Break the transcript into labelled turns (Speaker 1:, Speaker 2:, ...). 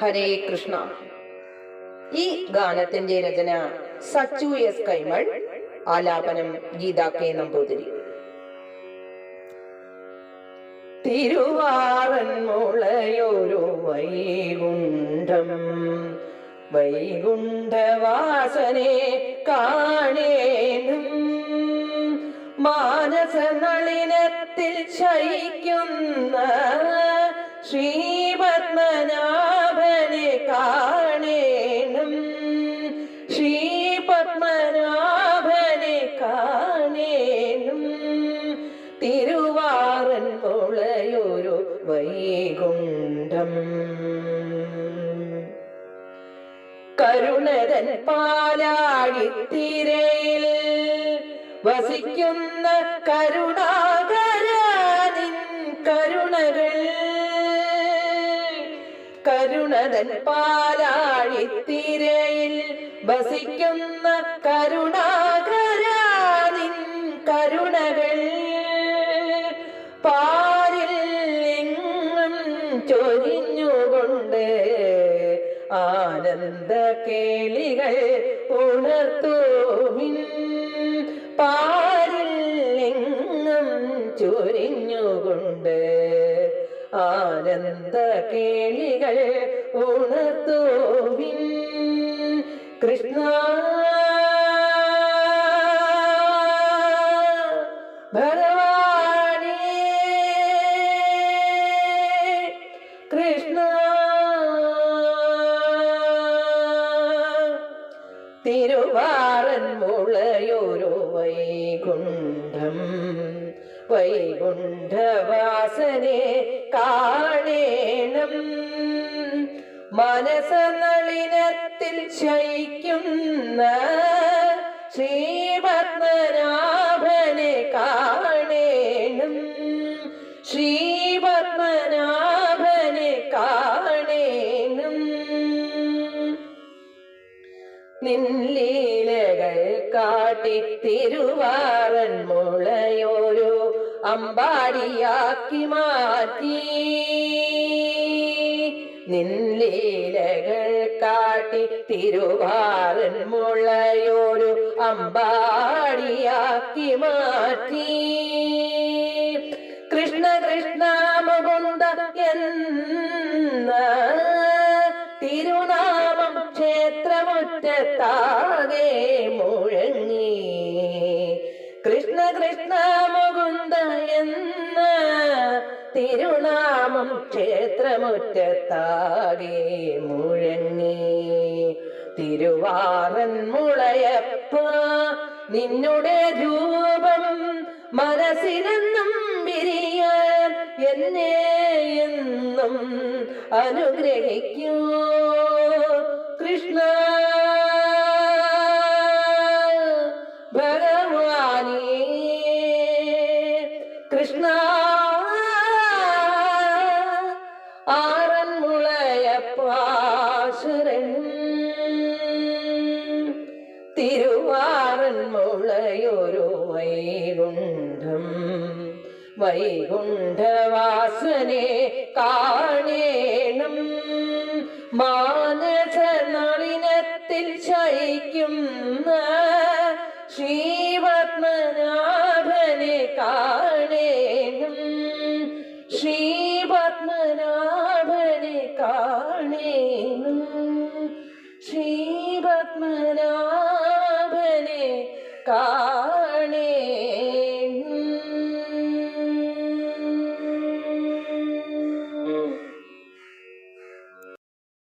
Speaker 1: ഹരേ കൃഷ്ണ. ഈ ഗാനത്തിന്റെ രചന സച്ചു എസ് കൈമൾ ആലാപനം ഗീത കെ നമ്പൂതിരി. തിരുവാറന്മുളയൊരു വൈകുണ്ഠം വൈകുണ്ഠവാസനെ കാണേനും. മാനസനളിനത്തിൽ ശയിക്കുന്ന ശ്രീപത്മനാഭനെ വൈകുണ്ഠം. കരുണരൻ പാലാഴിത്തിരയിൽ വസിക്കുന്ന കരുണാകരാനിൻ കരുണകൾ. കരുണതൻ പാലാഴിത്തിരയിൽ വസിക്കുന്ന കരുണാകരാനിൻ ആനന്ദ കേളികൾ ഉണർത്തുമിൻ പാരിൽ എങ്ങും ചൊരിഞ്ഞുകൊണ്ട് ആനന്ദ കേളികൾ ഉണർത്തുമിൻ കൃഷ്ണ ഭഗവാനേ കൃഷ്ണ തിരുവാറൻ മുളയോരോ വൈകുണ്ഠം വൈകുണ്ഠവാസനെ കാണേണം. മനസനളിനത്തിൽ ശയിക്കുന്ന ശ്രീപത്മനാഭനെ നിൻലീലകൾ കാട്ടി തിരുവാറൻ മുളയോരു അമ്പാടിയാക്കി മാറ്റി. നിൻലീലകൾ കാട്ടി തിരുവാറൻ മുളയോരു അമ്പാടിയാക്കി മാറ്റി. കൃഷ്ണ കൃഷ്ണ ക്ഷേത്രമുറ്റത്താകെ മുഴങ്ങി. കൃഷ്ണ കൃഷ്ണ മുകുന്ദ എന്ന തിരുനാമം ക്ഷേത്രമുറ്റത്താകെ മുഴങ്ങി. തിരുവാറൻ മുളയപ്പ നിന്നുടെ രൂപം മനസ്സിലെന്നും വിരിയാൻ എന്നെ എന്നും അനുഗ്രഹിക്കൂ. കൃഷ്ണ ആറന്മുളയപ്പാശരൻ തിരുവാറൻ മുളയൊരു വൈകുണ്ഠം. വൈകുണ്ഠവാസനെ കാണേണം. മാനസ ശയിക്കുന്ന ശ്രീപത്മനാഭനെ കാണേണം